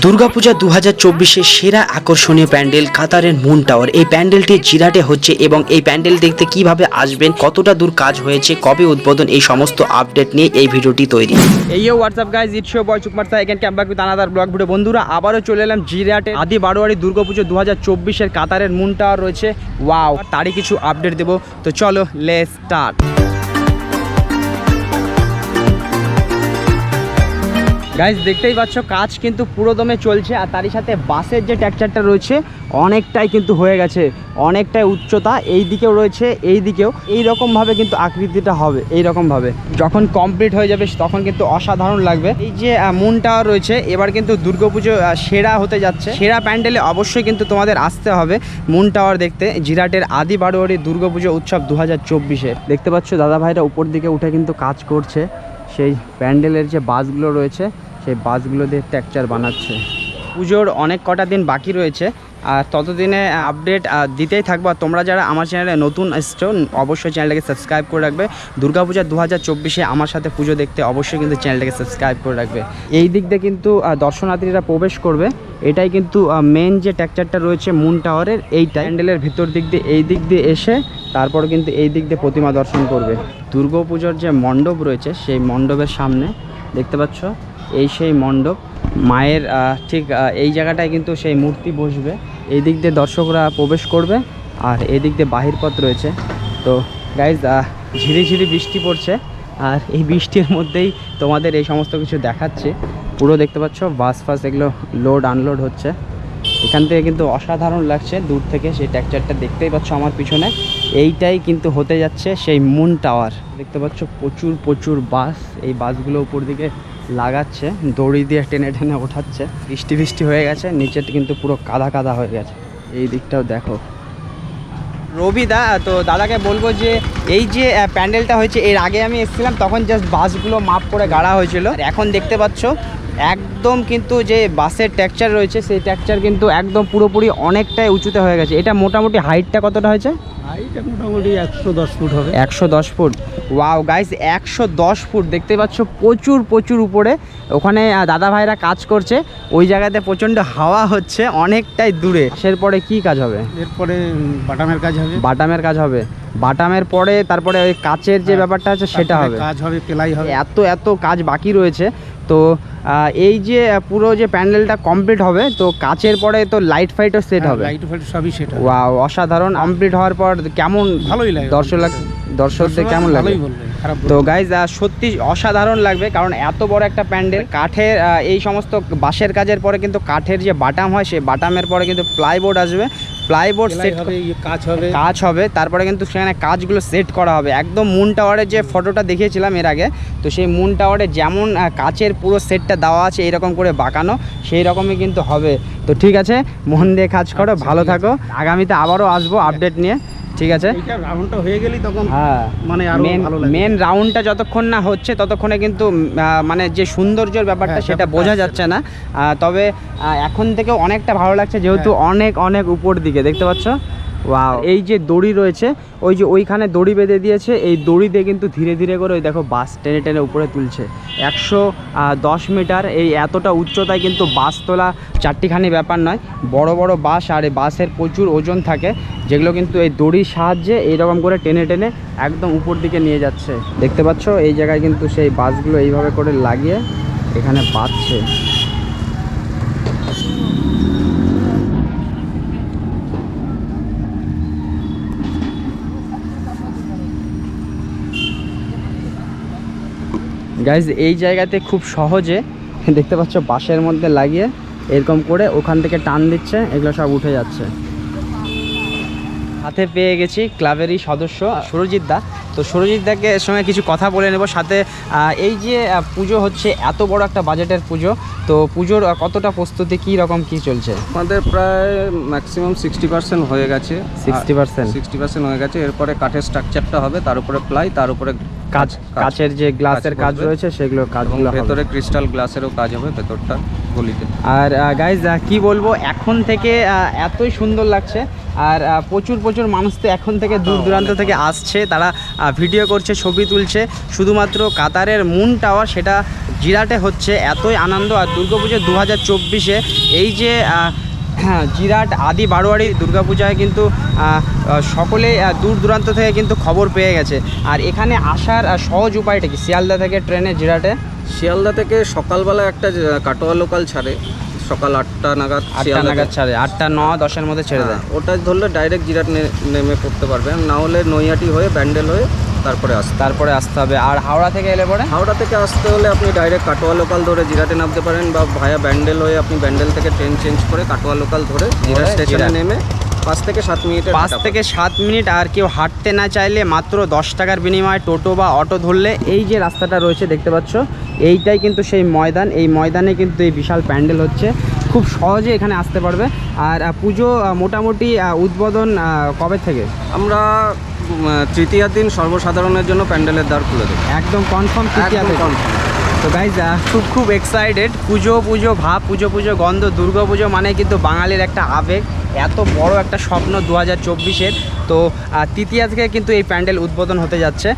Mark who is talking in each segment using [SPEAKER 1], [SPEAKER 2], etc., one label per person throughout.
[SPEAKER 1] দুর্গাপূজা দু হাজার চব্বিশের সেরা আকর্ষণীয় প্যান্ডেল কাতারের মুন টাওয়ার। এই প্যান্ডেলটি জিরাটে হচ্ছে এবং এই প্যান্ডেল দেখতে কীভাবে আসবেন, কতটা দূর কাজ হয়েছে, কবে উদ্বোধন, এই সমস্ত আপডেট নিয়ে এই ভিডিওটি তৈরি।
[SPEAKER 2] এই what's up guys it show boy চুকমার্তা এখান camp back with another blog video বন্ধুরা, আবারও চলে এলাম জিরাটে। আদি বারোয়ারি দুর্গাপুজো দু হাজার চব্বিশের কাতারের মুন টাওয়ার রয়েছে। ওয়াও তারই কিছু আপডেট দেবো। তো চলো লে স্টার্ট গাইজ দেখতেই পাচ্ছ, কাজ কিন্তু পুরোদমে চলছে আর তারই সাথে বাসের যে ট্যাকচারটা রয়েছে, অনেকটাই কিন্তু হয়ে গেছে। অনেকটাই উচ্চতা, এই দিকেও রয়েছে, এই দিকেও। এই রকমভাবে কিন্তু আকৃতিটা হবে এই রকমভাবে যখন কমপ্লিট হয়ে যাবে, তখন কিন্তু অসাধারণ লাগবে। এই যে মুন টাওয়ার রয়েছে, এবার কিন্তু দুর্গাপুজো সেরা হতে যাচ্ছে। সেরা প্যান্ডেলে অবশ্যই কিন্তু তোমাদের আসতে হবে মুন টাওয়ার দেখতে। জিরাটের আদি বারোয়ারি দুর্গাপুজো উৎসব দু হাজার দেখতে পাচ্ছ দাদা ভাইরা উপর দিকে উঠে কিন্তু কাজ করছে। সেই প্যান্ডেলের যে বাসগুলো রয়েছে, সেই বাসগুলো দিয়ে ট্যাকচার বানাচ্ছে। পুজোর অনেক কটা দিন বাকি রয়েছে। আর ততদিনে আপডেট দিতেই থাকব। আর তোমরা যারা আমার চ্যানেলে নতুন এসছো, অবশ্যই চ্যানেলটাকে সাবস্ক্রাইব করে রাখবে। দুর্গাপূজা দু হাজার চব্বিশে আমার সাথে পুজো দেখতে অবশ্যই কিন্তু চ্যানেলটাকে সাবস্ক্রাইব করে রাখবে। এই দিক দিয়ে কিন্তু দর্শনার্থীরা প্রবেশ করবে। এটাই কিন্তু মেন যে টেকচারটা রয়েছে মুন টাওয়ারের এই ট্যান্ডেলের ভিতর দিক দিয়ে, এই দিক দিয়ে এসে, তারপর কিন্তু এই দিক দিয়ে প্রতিমা দর্শন করবে। দুর্গাপুজোর যে মণ্ডপ রয়েছে, সেই মণ্ডপের সামনে, দেখতে পাচ্ছ? এই সেই মণ্ডপ, মায়ের ঠিক এই জায়গাটায় কিন্তু সেই মূর্তি বসবে। এই দিক দিয়ে দর্শকরা প্রবেশ করবে আর এই দিক দিয়ে বাহির পথ রয়েছে। তো গাইজ ঝিরি ঝিরি বৃষ্টি পড়ছে আর এই বৃষ্টির মধ্যেই তোমাদের এই সমস্ত কিছু দেখাচ্ছে। পুরো দেখতে পাচ্ছ, বাস ফাস এগুলো লোড আনলোড হচ্ছে। এখান থেকে কিন্তু অসাধারণ লাগছে, দূর থেকে সেই ট্যাকচারটা দেখতেই পাচ্ছ আমার পিছনে। এইটাই কিন্তু হতে যাচ্ছে সেই মুন টাওয়ার দেখতে পাচ্ছ প্রচুর প্রচুর বাস। এই বাসগুলো উপর দিকে লাগাচ্ছে, দড়ি দিয়ে টেনে টেনে ওঠাচ্ছে। বৃষ্টি বৃষ্টি হয়ে গেছে, নিচের কিন্তু পুরো কাদা কাদা হয়ে গেছে। এই দিকটাও দেখো। রবি দা, তো দাদাকে বলব যে, এই যে প্যান্ডেলটা হয়েছে, এর আগে আমি এসেছিলাম, তখন জাস্ট বাসগুলো মাপ করে গাড়া হয়েছিল। এখন দেখতে পাচ্ছ একদম কিন্তু যে বাসের ট্যাকচার রয়েছে সেই ট্যাকচার কিন্তু একদম পুরোপুরি অনেকটাই উঁচুতে হয়ে গেছে। এটা মোটামুটি হাইটটা কতটা হয়েছে?
[SPEAKER 3] হাইট মোটামুটি একশো দশ ফুট হবে।
[SPEAKER 2] একশো দশ ফুট। ওয়াও গাইস একশো দশ ফুট। দেখতে পাচ্ছ প্রচুর প্রচুর উপরে। ওখানে দাদা ভাইরা কাজ করছে। ওই জায়গাতে প্রচণ্ড হাওয়া হচ্ছে অনেকটাই দূরে। পরে কি কাজ হবে?
[SPEAKER 3] এরপরে বাটামের কাজ হবে।
[SPEAKER 2] বাটামের কাজ হবে। বাটামের পরে তারপরে ওই কাচের যে
[SPEAKER 3] হ্যাঁ,
[SPEAKER 2] ব্যাপারটা আছে সেটা হবে।
[SPEAKER 3] কাজ হবে পেলাই হবে।
[SPEAKER 2] এত এত কাজ বাকি রয়েছে। তো এই যে পুরো যে প্যান্ডেলটা কমপ্লিট হবে তো কাচের পরে তো লাইট ফাইটও সেট হবে।
[SPEAKER 3] লাইট ফাইট সবই সেটা
[SPEAKER 2] ওয়াও অসাধারণ কমপ্লিট হওয়ার পর কেমন
[SPEAKER 3] ভালোই লাগে।
[SPEAKER 2] দর্শক দর্শকদের কেমন লাগে? তো গাইজ সত্যি অসাধারণ লাগবে কারণ এত বড় একটা প্যান্ডেল কাঠের এই সমস্ত বাঁশের কাজের পরে কিন্তু কাঠের যে বাটাম হয় সেই বাটামের পরে কিন্তু প্লাইবোর্ড আসবে। প্লাইবোর্ড সেট
[SPEAKER 3] হবে ইয়ে কাজ হবে।
[SPEAKER 2] কাজ হবে তারপরে কিন্তু সেখানে কাজগুলো সেট করা হবে। একদম মুন টাওয়ারের যে ফটোটা দেখিয়েছিলাম এর আগে তো সেই মুন টাওয়ারে যেমন কাচের পুরো সেটটা দেওয়া আছে এরকম করে বাঁকানো সেই রকমই কিন্তু হবে। তো ঠিক আছে মন দিয়ে কাজ করো
[SPEAKER 3] আচ্ছা,
[SPEAKER 2] ভালো থাকো। আগামীতে আবারও আসব আপডেট নিয়ে। ঠিক আছে?
[SPEAKER 3] রাউন্ডটা হয়ে গেলেই তখন
[SPEAKER 2] হ্যাঁ।
[SPEAKER 3] মানে আরও
[SPEAKER 2] মেন
[SPEAKER 3] ভালো লাগে
[SPEAKER 2] মেন রাউন্ডটা যতক্ষণ না হচ্ছে ততক্ষণে কিন্তু আহ, মানে যে সৌন্দর্যের ব্যাপারটা
[SPEAKER 3] হ্যাঁ,
[SPEAKER 2] সেটা বোঝা যাচ্ছে না। আহ, তবে এখন থেকে অনেকটা ভালো লাগছে যেহেতু
[SPEAKER 3] হ্যাঁ।
[SPEAKER 2] অনেক অনেক উপর দিকে দেখতে পাচ্ছ? এই যে দড়ি রয়েছে, ওই যে ওইখানে দড়ি বেঁধে দিয়েছে, এই দড়ি দিয়ে কিন্তু ধীরে ধীরে করে ওই দেখো বাস টেনে টেনে উপরে তুলছে। একশো দশ মিটার এই এতটা উচ্চতায় কিন্তু বাস তোলা চারটিখানি ব্যাপার নয়, বড় বড় বাস আর এই বাসের প্রচুর ওজন থাকে, যেগুলো কিন্তু এই দড়ির সাহায্যে এইরকম করে টেনে টেনে একদম উপর দিকে নিয়ে যাচ্ছে। দেখতে পাচ্ছ? এই জায়গায় কিন্তু সেই বাসগুলো এইভাবে করে লাগিয়ে এখানে বাঁধছে। গাইজ এই জায়গাতে খুব সহজে দেখতে পাচ্ছ বাঁশের মধ্যে লাগিয়ে এরকম করে ওখান থেকে টান দিচ্ছে এগুলো সব উঠে যাচ্ছে। হাতে পেয়ে গেছি ক্লাবেরই সদস্য সুরজিৎ দা। তো সুরজিৎ দাকে এর সঙ্গে কিছু কথা বলে নেব। সাথে এই যে পুজো হচ্ছে এত বড় একটা বাজেটের পুজো। তো পুজোর কতটা প্রস্তুতি কী রকম কী চলছে?
[SPEAKER 4] আমাদের প্রায় ম্যাক্সিমাম সিক্সটি পার্সেন্ট হয়ে গেছে।
[SPEAKER 2] 60%
[SPEAKER 4] সিক্সটি পার্সেন্ট হয়ে গেছে। এরপরে কাঠের স্ট্রাকচারটা হবে তার উপরে প্লাই তার উপরে
[SPEAKER 2] কাজ কাচের যে গ্লাসের কাজ রয়েছে সেগুলো
[SPEAKER 4] এবং
[SPEAKER 2] কাজগুলো।
[SPEAKER 4] ভেতরে ক্রিস্টাল গ্লাসেরও কাজ হবে ভেতরটা গলিতে
[SPEAKER 2] আর গাইজ কি বলব এখন থেকে এতই সুন্দর লাগছে আর প্রচুর প্রচুর মানুষ তো এখন থেকে দূর দূরান্ত থেকে আসছে তারা ভিডিও করছে ছবি তুলছে শুধুমাত্র কাতারের মুন টাওয়ার সেটা জিরাটে হচ্ছে এতই আনন্দ আর দুর্গাপুজো দু হাজার চব্বিশে এই যে হ্যাঁ জিরাট আদি বারোয়ারি দুর্গাপূজায় কিন্তু সকলেই দূর দূরান্ত থেকে কিন্তু খবর পেয়ে গেছে। আর এখানে আসার সহজ উপায়টা কি? শিয়ালদা থেকে ট্রেনে জিরাটে?
[SPEAKER 4] শিয়ালদা থেকে সকালবেলা একটা কাটোয়া লোকাল ছাড়ে। সকাল আটটা নাগাদ
[SPEAKER 2] আটটা নাগাদ ছাড়ে। আটটা ন দশের মধ্যে ছেড়ে দেয়।
[SPEAKER 4] হ্যাঁ, ওটা ধরলে ডাইরেক্ট জিরাট নেমে পড়তে পারবেন না হলে নৈয়াটি হয়ে ব্যান্ডেল হয়ে তারপরে আসতে
[SPEAKER 2] তারপরে আসতে হবে। আর হাওড়া থেকে এলে পরে?
[SPEAKER 4] হাওড়া থেকে আসতে হলে আপনি ডাইরেক্ট কাটোয়া লোকাল ধরে জিরাটে নামতে পারেন বা ভায়া ব্যান্ডেল হয়ে আপনি ব্যান্ডেল থেকে ট্রেন চেঞ্জ করে কাটোয়া লোকাল ধরে
[SPEAKER 2] জিরা
[SPEAKER 4] স্টেশনে নেমে পাঁচ থেকে সাত মিনিট
[SPEAKER 2] পাঁচ থেকে সাত মিনিট আর কেউ হাঁটতে না চাইলে মাত্র দশ টাকার বিনিময়ে টোটো বা অটো ধরলে এই যে রাস্তাটা রয়েছে দেখতে পাচ্ছ এইটাই কিন্তু সেই ময়দান। এই ময়দানে কিন্তু এই বিশাল প্যান্ডেল হচ্ছে। খুব সহজে এখানে আসতে পারবে। আর পুজো মোটামুটি উদ্বোধন কবে থেকে?
[SPEAKER 4] আমরা তৃতীয়ার দিন সর্বসাধারণের জন্য প্যান্ডেলের দ্বার খুলে দেবো।
[SPEAKER 2] একদম কনফার্ম
[SPEAKER 4] কনফার্ম।
[SPEAKER 2] তো গাইজ খুব খুব এক্সাইটেড পুজো পুজো ভাব পুজো পুজো গন্ধ দুর্গা পুজো মানে কিন্তু বাঙালির একটা আবেগ। এত বড় একটা স্বপ্ন দু হাজার চব্বিশের। তো তৃতীয়া থেকে কিন্তু এই প্যান্ডেল উদ্বোধন হতে যাচ্ছে।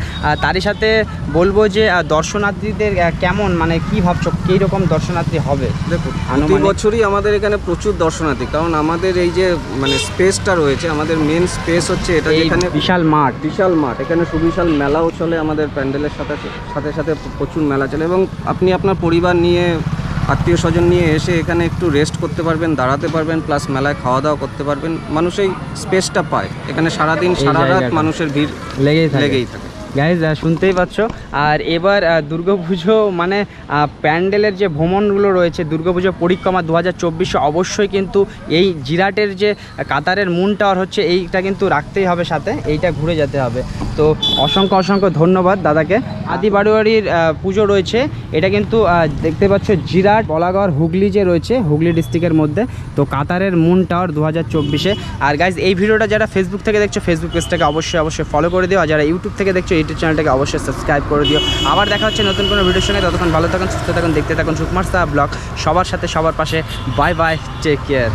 [SPEAKER 2] তারই সাথে বলব যে দর্শনার্থীদের কেমন মানে কি ভাবছ কী রকম দর্শনার্থী হবে?
[SPEAKER 4] দেখুন প্রতি বছরই আমাদের এখানে প্রচুর দর্শনার্থী কারণ আমাদের এই যে মানে স্পেসটা রয়েছে আমাদের মেন স্পেস হচ্ছে এটা
[SPEAKER 2] এই
[SPEAKER 4] যেখানে
[SPEAKER 2] বিশাল মাঠ।
[SPEAKER 4] বিশাল মাঠ এখানে সুবিশাল মেলাও চলে আমাদের প্যান্ডেলের সাথে সাথে সাথে প্রচুর মেলা চলে এবং আপনি আপনার পরিবার নিয়ে আত্মীয় স্বজন নিয়ে এসে এখানে একটু রেস্ট করতে পারবেন দাঁড়াতে পারবেন প্লাস মেলায় খাওয়া দাওয়া করতে পারবেন। মানুষ এই স্পেসটা পায়। এখানে সারাদিন সারা রাত মানুষের ভিড়
[SPEAKER 2] লেগেই
[SPEAKER 4] লেগেই থাকে।
[SPEAKER 2] গাইজ শুনতেই পাচ্ছ। আর এবার দুর্গাপুজো মানে প্যান্ডেলের যে ভ্রমণগুলো রয়েছে, দুর্গাপুজো পরিক্রমা দু হাজার অবশ্যই কিন্তু এই জিরাটের যে কাতারের মুন টাওয়ার হচ্ছে, এইটা কিন্তু রাখতেই হবে সাথে, এইটা ঘুরে যেতে হবে। তো অসংখ্য অসংখ্য ধন্যবাদ দাদাকে। আদি বাড়ুয়ারির পুজো রয়েছে, এটা কিন্তু দেখতে পাচ্ছ জিরাট, বলাগড়, হুগলি যে রয়েছে, হুগলি ডিস্ট্রিক্টের মধ্যে, তো কাতারের মুন টাওয়ার দু হাজার আর গাইজ এই ভিডিওটা যারা ফেসবুক থেকে দেখছ ফেসবুক পেজটাকে অবশ্যই অবশ্যই ফলো করে দিও। আর যারা ইউটিউব থেকে দেখছ ইউটিউব চ্যানেলটাকে অবশ্যই সাবস্ক্রাইব করে দিও। আবার দেখা হচ্ছে নতুন কোনো ভিডিওর সঙ্গে। ততক্ষণ ভালো থাকুন, সুস্থ থাকুন, দেখতে থাকুন সুকুমার সাহা ব্লগ। সবার সাথে, সবার পাশে। Bye bye take care